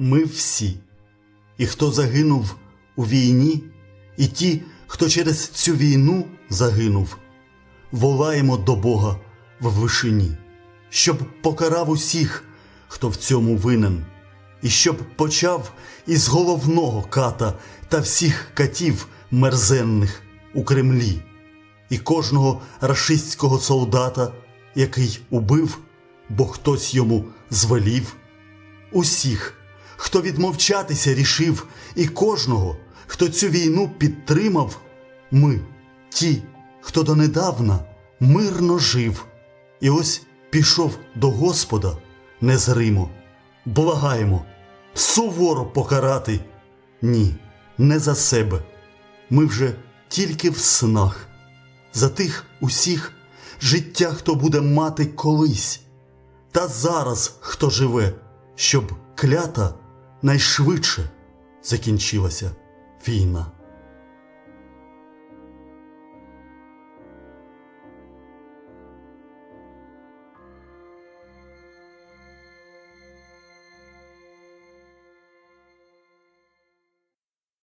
ми всі, і хто загинув у війні, і ті, хто через цю війну загинув, волаємо до Бога в вишині, щоб покарав усіх, хто в цьому винен, і щоб почав із головного ката та всіх катів мерзенних у Кремлі, і кожного рашистського солдата, який убив, бо хтось йому звелів, усіх, хто відмовчатися рішив, і кожного, хто цю війну підтримав, ми, ті, хто донедавна мирно жив, і ось пішов до Господа незримо, благаємо, суворо покарати. Ні, не за себе. Ми вже тільки в снах, за тих усіх життя, хто буде мати колись, та зараз хто живе, щоб клята найшвидше закінчилася війна.